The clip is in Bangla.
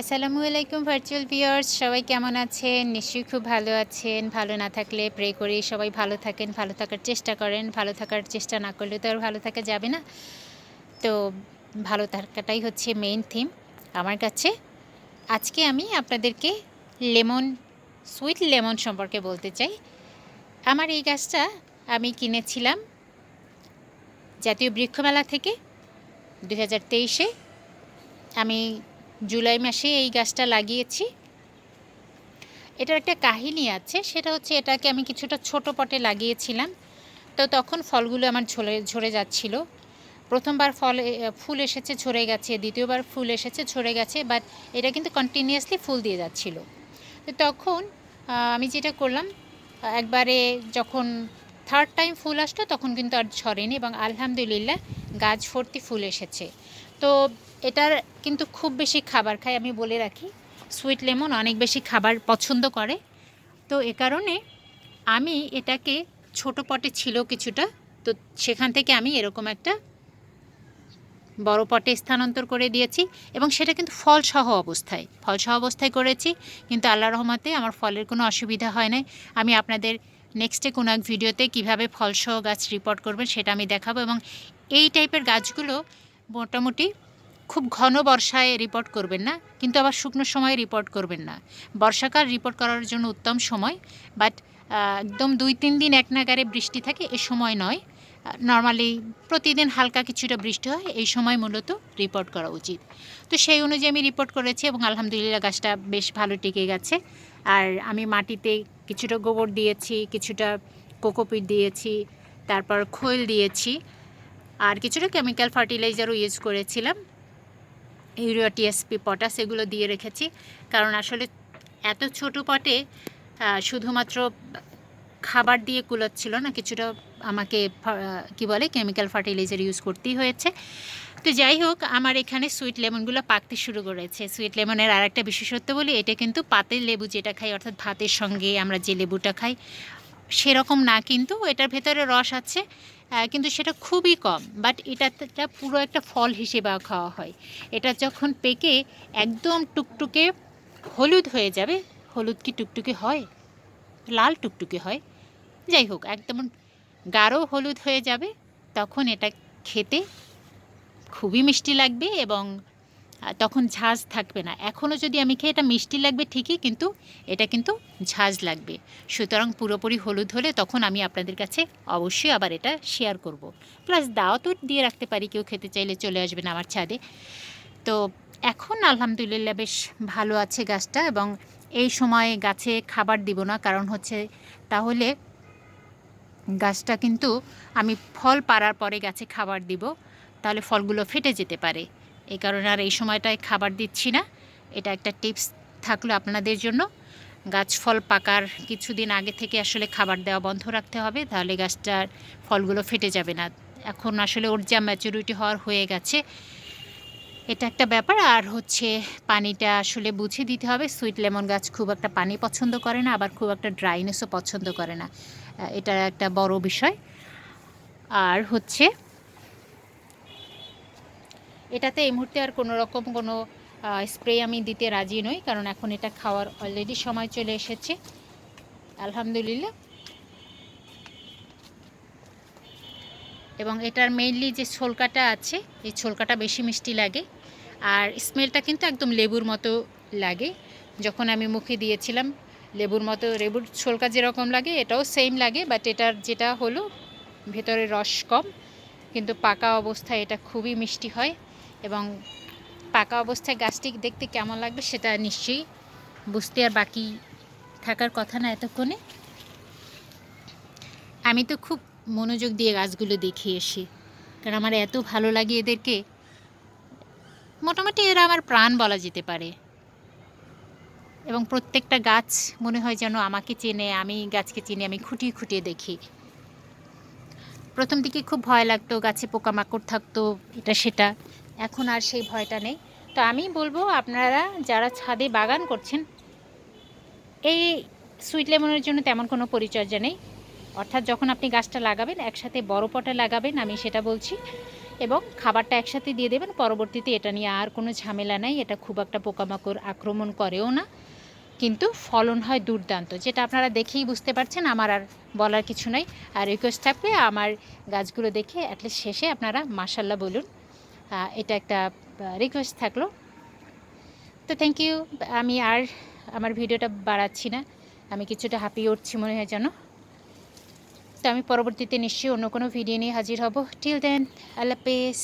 আসসালামু আলাইকুম ভার্চুয়াল ভিউয়ার্স সবাই কেমন আছেন? নিশ্চয়ই খুব ভালো আছেন। ভালো না থাকলে প্রে করি সবাই ভালো থাকেন। ভালো থাকার চেষ্টা করেন। ভালো থাকার চেষ্টা না করলে তো আর ভালো থাকা যাবে না। তো ভালো থাকাটাই হচ্ছে মেইন থিম আমার কাছে। আজকে আমি আপনাদেরকে লেমন সুইট লেমন সম্পর্কে বলতে চাই। আমার এই গাছটা আমি কিনেছিলাম জাতীয় বৃক্ষমেলা থেকে দু হাজার তেইশে। আমি জুলাই মাসে এই গাছটা লাগিয়েছি। এটার একটা কাহিনী আছে, সেটা হচ্ছে এটাকে আমি কিছুটা ছোট পটে লাগিয়েছিলাম। তো তখন ফলগুলো আমার ঝরে ঝরে যাচ্ছিল। প্রথমবার ফল ফুল এসেছে, ঝরে গেছে, দ্বিতীয়বার ফুল এসেছে, ঝরে গেছে বাট এটা কিন্তু কন্টিনিউয়াসলি ফুল দিয়ে যাচ্ছিল। তো তখন আমি যেটা করলাম, একবারে যখন থার্ড টাইম ফুল আসলো, তখন কিন্তু আর ঝরেনি এবং আলহামদুলিল্লাহ গাছ ভর্তি ফুল এসেছে। তো এটার কিন্তু খুব বেশি খাবার খায়, আমি বলে রাখি। সুইট লেমন অনেক বেশি খাবার পছন্দ করে। তো এ কারণে আমি এটাকে ছোট পটে ছিল কিছুটা, তো সেখান থেকে আমি এরকম একটা বড় পটে স্থানান্তর করে দিয়েছি এবং সেটা কিন্তু ফল সহ অবস্থায়। ফল সহ অবস্থায় করেছি, কিন্তু আল্লাহ রহমতে আমার ফলের কোনো অসুবিধা হয় নাই। আমি আপনাদের নেক্সটে কোনো এক ভিডিওতে কীভাবে ফলসহ গাছ রিপোর্ট করবেন সেটা আমি দেখাবো এবং এই টাইপের গাছগুলো মোটামুটি খুব ঘন বর্ষায় রিপোর্ট করবেন না, কিন্তু আবার শুকনো সময়ে রিপোর্ট করবেন না। বর্ষাকাল রিপোর্ট করার জন্য উত্তম সময় বাট একদম দুই তিন দিন এক নাগারে বৃষ্টি থাকে, এ সময় নয়। নর্মালি প্রতিদিন হালকা কিছুটা বৃষ্টি হয়, এই সময় মূলত রিপোর্ট করা উচিত। তো সেই অনুযায়ী আমি রিপোর্ট করেছি এবং আলহামদুলিল্লাহ গাছটা বেশ ভালো টিকে গেছে। আর আমি মাটিতে কিছুটা গোবর দিয়েছি, কিছুটা কোকোপিট দিয়েছি, তারপর খোল দিয়েছি আর কিছুটা কেমিক্যাল ফার্টিলাইজারও ইউজ করেছিলাম। ইউরিয়া টিএসপি পটাশ এগুলো দিয়ে রেখেছি। কারণ আসলে এত ছোট পটে শুধুমাত্র খাবার দিয়ে কুলাচ্ছিল না, কিছুটা আমাকে কি বলে কেমিক্যাল ফার্টিলাইজার ইউজ করতেই হয়েছে। তো যাই হোক, আমার এখানে সুইট লেমনগুলো পাকতে শুরু করেছে। সুইট লেমনের আর একটা বিশেষত্ব বলি, এটা কিন্তু পাতের লেবু যেটা খাই, অর্থাৎ ভাতের সঙ্গে আমরা যে লেবুটা খাই, সেরকম না কিন্তু এটার ভেতরে রস আছে কিন্তু সেটা খুবই কম বাট এটা পুরো একটা ফল হিসেবে খাওয়া হয়। এটা যখন পেকে একদম টুকটুকে হলুদ হয়ে যাবে, হলুদ কি টুকটুকে হয়? লাল টুকটুকে হয়। যাই হোক একদম গাঢ় হলুদ হয়ে যাবে, তখন এটা খেতে খুবই মিষ্টি লাগবে এবং তখন ঝাঁজ থাকবে না। এখনও যদি আমি খেয়ে এটা মিষ্টি লাগবে ঠিকই, কিন্তু এটা কিন্তু ঝাঁজ লাগবে। সুতরাং পুরোপুরি হলুদ হলে তখন আমি আপনাদের কাছে অবশ্যই আবার এটা শেয়ার করব। প্লাস দাও তো দিয়ে রাখতে পারি, কেউ খেতে চাইলে চলে আসবেন আমার ছাদে। তো এখন আলহামদুলিল্লাহ বেশ ভালো আছে গাছটা এবং এই সময়ে গাছে খাবার দিব না, কারণ হচ্ছে তাহলে গাছটা কিন্তু আমি ফল পাড়ার পরে গাছে খাবার দিব। তাহলে ফলগুলো ফেটে যেতে পারে। এই কারণে আর এই সময়টায় খাবার দিচ্ছি না। এটা একটা টিপস থাকল আপনাদের জন্য। গাছ ফল পাকার কিছুদিন আগে থেকে আসলে খাবার দেওয়া বন্ধ রাখতে হবে, তাহলে গাছটার ফলগুলো ফেটে যাবে না। এখন আসলে ওর যা ম্যাচুরিটি হওয়ার হয়ে গেছে। এটা একটা ব্যাপার। আর হচ্ছে পানিটা আসলে বুঝে দিতে হবে। সুইট লেমন গাছ খুব একটা পানি পছন্দ করে না, আবার খুব একটা ড্রাইনেসও পছন্দ করে না। এটা একটা বড় বিষয়। আর হচ্ছে এটাতে এই মুহূর্তে আর কোনো রকম কোনো স্প্রে আমি দিতে রাজি নই, কারণ এখন এটা খাওয়ার অলরেডি সময় চলে এসেছে। আলহামদুলিল্লাহ। এবং এটার মেইনলি যে ছোলকাটা আছে, এই ছোলকাটা বেশি মিষ্টি লাগে। আর স্মেলটা কিন্তু একদম লেবুর মতো লাগে। যখন আমি মুখে দিয়েছিলাম, লেবুর মতো, লেবুর ছোলকা যেরকম লাগে, এটাও সেম লাগে বাট এটার যেটা হলো, ভেতরে রস কম। কিন্তু পাকা অবস্থায় এটা খুবই মিষ্টি হয়। এবং পাকা অবস্থায় গাছটি দেখতে কেমন লাগবে সেটা নিশ্চয়ই বুঝতে আর বাকি থাকার কথা না এতক্ষণে। আমি তো খুব মনোযোগ দিয়ে গাছগুলো দেখে এসি, কারণ আমার এত ভালো লাগে এদেরকে। মোটামুটি এরা আমার প্রাণ বলা যেতে পারে। এবং প্রত্যেকটা গাছ মনে হয় যেন আমাকে চেনে, আমি গাছকে চিনি, আমি খুঁটিয়ে খুঁটিয়ে দেখি। প্রথম দিকে খুব ভয় লাগতো, গাছে পোকামাকড় থাকতো, এটা সেটা। এখন আর সেই ভয়টা নেই। তো আমি বলব আপনারা যারা ছাদে বাগান করছেন, এই সুইট লেমনের জন্য তেমন কোনো পরিচর্যা নেই। অর্থাৎ যখন আপনি গাছটা লাগাবেন, একসাথে বড় পটে লাগাবেন, আমি সেটা বলছি। এবং খাবারটা একসাথে দিয়ে দেবেন, পরবর্তীতে এটা নিয়ে আর কোনো ঝামেলা নাই। এটা খুব একটা পোকামাকড় আক্রমণ করেও না। কিন্তু ফলন হয় দুর্দান্ত, যেটা আপনারা দেখেই বুঝতে পারছেন, আমার আর বলার কিছু নাই। আর রিকোয়েস্ট থাকবে আমার গাছগুলো দেখে অ্যাটলিস্ট শেষে আপনারা মাসাল্লাহ বলুন এটা একটা রিকোয়েস্ট থাকল। তো থ্যাংক ইউ আমি আর আমার ভিডিওটা বাড়াচ্ছি না। আমি কিছুটা হাঁপিয়ে উঠছি মনে হয় যেন। তো আমি পরবর্তীতে নিশ্চয়ই অন্য কোনো ভিডিও নিয়ে হাজির হব। টিল দেন আল্লাহ পেস